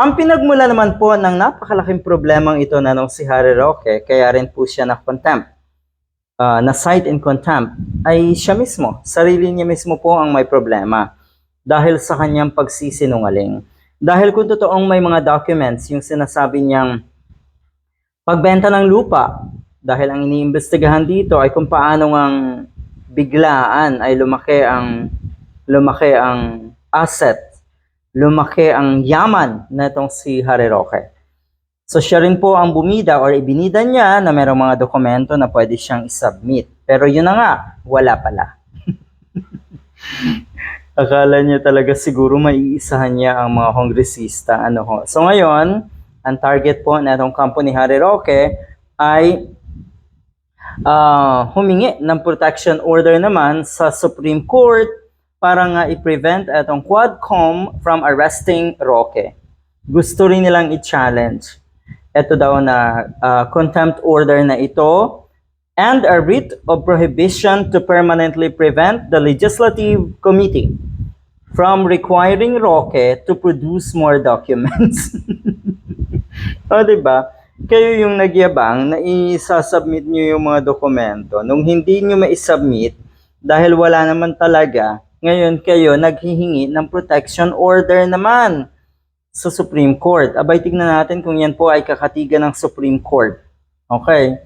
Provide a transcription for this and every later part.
Ang pinagmula naman po ng napakalaking problemang ito na nung si Harry Roque, kaya rin po siya na contempt, ah, na cite in contempt, ay siya mismo. Sarili niya mismo po ang may problema dahil sa kanyang pagsisinungaling. Dahil kung totoong may mga documents, yung sinasabi niyang pagbenta ng lupa, dahil ang iniimbestigahan dito ay kung paano ang biglaan ay lumaki ang lumaki ang asset, lumaki ang yaman na itong si Harry Roque. So siya rin po ang bumida or ibinida niya na mayroong mga dokumento na pwede siyang isubmit. Pero yun na nga, wala pala. Akala niya talaga siguro maiisahan niya ang mga kongresista. Ano ho. So ngayon, ang target po na itong company Harry Roque ay ah, humingi ng protection order naman sa Supreme Court para nga i-prevent itong Quadcom from arresting Roque. Gusto rin nilang i-challenge. Ito daw na ah, contempt order na ito and a writ of prohibition to permanently prevent the Legislative Committee from requiring Roque to produce more documents. o, di ba? Kayo yung nagyabang na isa-submit nyo yung mga dokumento. Nung hindi nyo ma-submit, dahil wala naman talaga, ngayon kayo naghihingi ng protection order naman sa Supreme Court. Abay, tignan natin kung yan po ay kakatigan ng Supreme Court. Okay.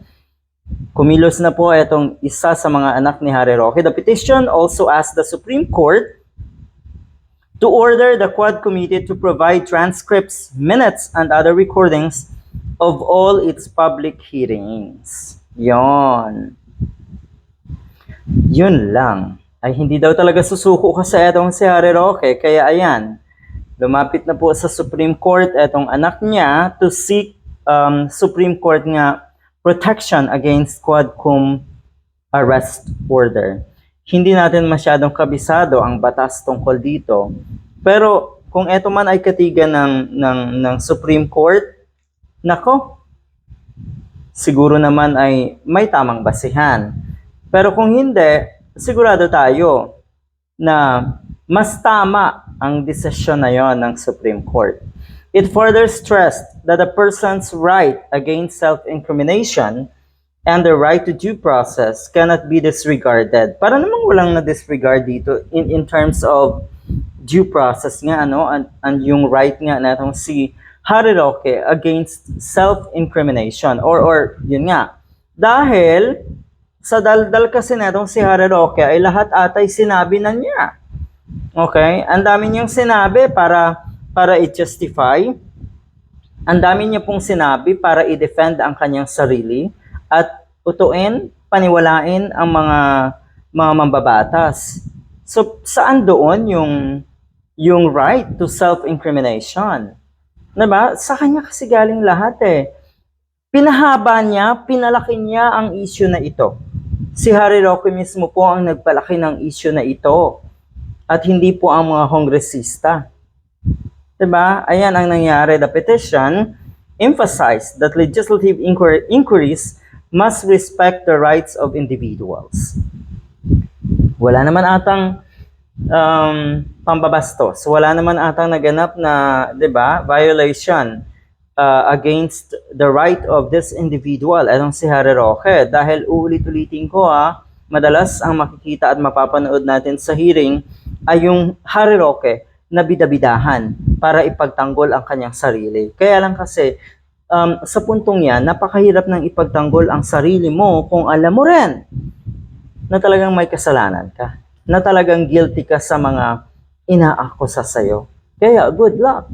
Kumilos na po itong isa sa mga anak ni Harry Roque. The petition also asked the Supreme Court to order the Quad Committee to provide transcripts, minutes, and other recordings of all its public hearings. Yon. Yun lang. Ay hindi daw talaga susuko kasi itong si Harry Roque. Kaya ayan, lumapit na po sa Supreme Court itong anak niya to seek um, Supreme Court nga protection against Quadcom arrest order. Hindi natin masyadong kabisado ang batas tungkol dito. Pero kung ito man ay katigan ng, ng, ng Supreme Court, nako, siguro naman ay may tamang basihan. Pero kung hindi, sigurado tayo na mas tama ang desisyon na yon ng Supreme Court. It further stressed that a person's right against self-incrimination and the right to due process cannot be disregarded. Para namang walang na-disregard dito in, in terms of due process nga, ano, and, and yung right nga natong si Harry Roque against self-incrimination or, or yun nga. Dahil sa daldal kasi natong si Harry Roque ay lahat atay sinabi na niya. Okay? Ang dami niyang sinabi para para i-justify. Ang dami niya pong sinabi para i-defend ang kanyang sarili at utuin, paniwalain ang mga mga mambabatas. So saan doon yung yung right to self-incrimination? 'Di ba? Sa kanya kasi galing lahat eh. Pinahaba niya, pinalaki niya ang issue na ito. Si Harry Roque mismo po ang nagpalaki ng issue na ito at hindi po ang mga kongresista. 'Di ba? Ayan ang nangyari. The petition emphasized that legislative inquir- inquiries must respect the rights of individuals. Wala naman atang um, pambabastos. Wala naman atang naganap na, 'di ba, violation uh, against the right of this individual, anong si Harry Roque. Dahil uulit-ulitin ko ha, madalas ang makikita at mapapanood natin sa hearing ay yung Harry Roque na bidabidahan para ipagtanggol ang kanyang sarili. Kaya lang kasi, um, sa puntong yan, napakahirap ng ipagtanggol ang sarili mo kung alam mo rin na talagang may kasalanan ka, na talagang guilty ka sa mga inaakusa sa'yo. Kaya, good luck.